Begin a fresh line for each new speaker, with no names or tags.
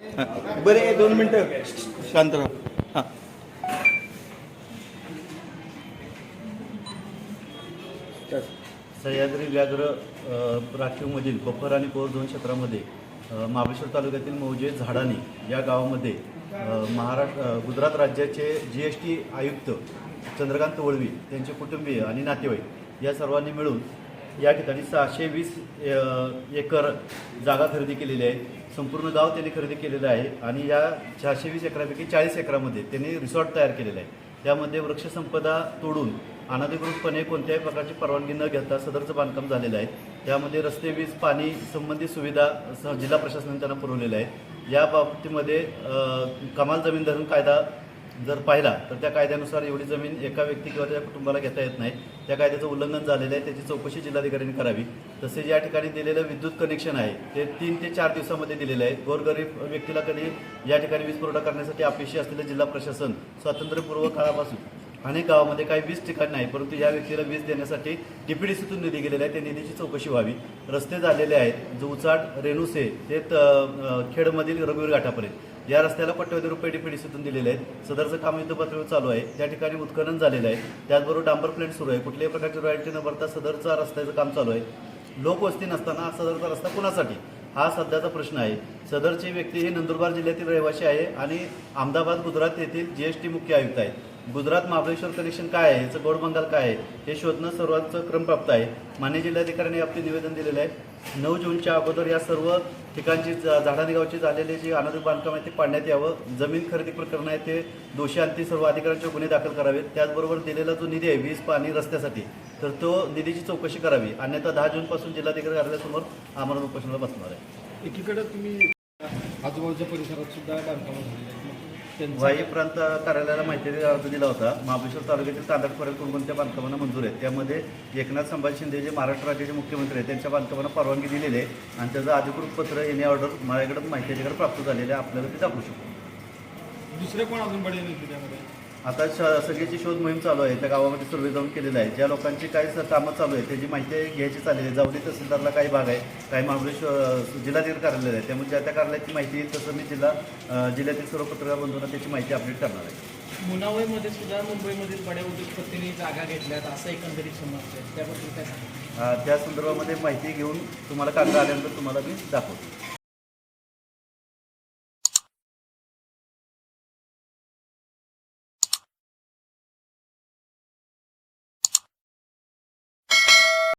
बरे बरं दोन मिनटं. शांत राहा.
सह्याद्री व्याघ्र राखीवमधील कोपर आणि कोर दोन क्षेत्रामध्ये महाबळेश्वर तालुक्यातील मौजे झाडानी या गावामध्ये महाराष्ट्र गुजरात राज्याचे जी एस टी आयुक्त चंद्रकांत वळवी त्यांचे कुटुंबीय आणि नातेवाईक या सर्वांनी मिळून या ठिकाणी सहाशे वीस एकर जागा खरेदी केलेली आहे. संपूर्ण गाव त्यांनी खरेदी केलेलं आहे आणि या सहाशे वीस एकरापैकी चाळीस एकरामध्ये त्यांनी रिसॉर्ट तयार केलेलं आहे. त्यामध्ये वृक्षसंपदा तोडून अनधिकृतपणे कोणत्याही प्रकारची परवानगी न घेता सदरचं बांधकाम झालेलं आहे. त्यामध्ये रस्ते वीज पाणी संबंधित सुविधा स- जिल्हा प्रशासनाने त्यांना पुरवलेल्या आहेत. या बाबतीमध्ये कमाल जमीन धरून कायदा जर पाहिला तर त्या कायद्यानुसार एवढी जमीन एका व्यक्ती किंवा त्या कुटुंबाला घेता येत नाही. त्या कायद्याचं उल्लंघन झालेलं आहे त्याची चौकशी जिल्हाधिकाऱ्यांनी करावी. तसेच या ठिकाणी दिलेलं विद्युत कनेक्शन आहे ते तीन ते चार दिवसामध्ये दिलेलं आहे. गोरगरीब व्यक्तीला कधी या ठिकाणी वीज पुरवठा करण्यासाठी अपेक्षी असलेलं जिल्हा प्रशासन स्वातंत्र्यपूर्व काळापासून अनेक गावामध्ये काही वीज ठिकाण नाही परंतु या व्यक्तीला वीज देण्यासाठी डीपीडीसीतून निधी गेलेला आहे. त्या निधीची चौकशी व्हावी. रस्ते झालेले आहेत. जुचाट रेणुसे ते त- खेडमधील रघुवीर घाटापर्यंत. या रस्त्याला कोट्यवधी रुपये डीपीडीसीतून दिलेले आहेत. सदरचं काम युद्धपातळीवर चालू आहे. त्या ठिकाणी उत्खनन झालेलं आहे. त्याचबरोबर डांबर प्लेट सुरू आहे. कुठल्याही प्रकारची रॉयल्टी न भरता सदरचा रस्त्याचं काम चालू आहे. लोकवस्ती नसताना हा सदरचा रस्ता कुणासाठी? हा सध्याचा प्रश्न आहे. सदरची व्यक्ती ही नंदुरबार जिल्ह्यातील रहिवासी आहे आणि अहमदाबाद गुजरात येथील जीएसटी मुख्य आयुक्त आहे. गुजरात महाबळेश्वर कनेक्शन काय आहे? याचं गोड बंगाल काय आहे? हे शोधणं सर्वांचं क्रमप्राप्त आहे. मान्य जिल्हाधिकाऱ्यांनी आपले निवेदन दिलेलं आहे. नऊ जूनच्या अगोदर या सर्व ठिकाणची झाडाने गावची झालेले जे अनाधिक बांधकाम आहे ते पाडण्यात यावं. जमीन खरेदी प्रकरण आहे ते दोषी आणि सर्व अधिकाऱ्यांचे गुन्हे दाखल करावेत. त्याचबरोबर दिलेला जो निधी आहे वीज पाणी रस्त्यासाठी तर तो निधीची चौकशी करावी. अन्यथा दहा जूनपासून जिल्हाधिकारी कार्यालयासमोर आम्हाला उपोषणाला बसणार आहे.
एकीकडे तुम्ही आजूबाजूच्या परिसरात सुद्धा बांधकाम झालेली
वाई प्रांत कार्यालयाला माहिती अर्ज दिला होता. महाबळेश्वर तालुक्यातील तांदळपर्यंत कोणकोणत्या बांधकामांना मंजूर आहे त्यामध्ये एकनाथ संभाजी शिंदे जे महाराष्ट्र राज्याचे मुख्यमंत्री आहेत त्यांच्या बांधकामांना परवानगी दिलेली आहे आणि त्याचं अधिकृत पत्र येणे ऑर्डर माझ्याकडे माहिती प्राप्त झालेलं आहे. आपल्याला ते दाखवू शकतो.
दुसरे कोण अजून बडे त्यामध्ये?
आता श- सगळ्याची शोध मोहीम चालू आहे त्या गावामध्ये सर्वे जाऊन केलेलं आहे ज्या लोकांची काही स- कामं चालू आहे त्याची माहिती घ्यायची चालली आहे. जावली तहसीलदारला काही भाग आहे काही महाबळेश्वर जिल्हाधिकारी कार्यालय आहे. त्यामुळे ज्या त्या कार्यालयाची माहिती येईल तसं मी जिल्हा जिल्ह्यातील सर्व पत्रकार बंधूंना त्याची माहिती अपडेट करणार आहे.
मुनावळीमध्ये सुद्धा मुंबईमधील बड्या उद्योगपतींनी जागा घेतल्यात असं एकंदरीत समजतंय त्याबद्दल काय
त्या संदर्भामध्ये माहिती घेऊन तुम्हाला कागद आल्यानंतर तुम्हाला मी दाखवतो.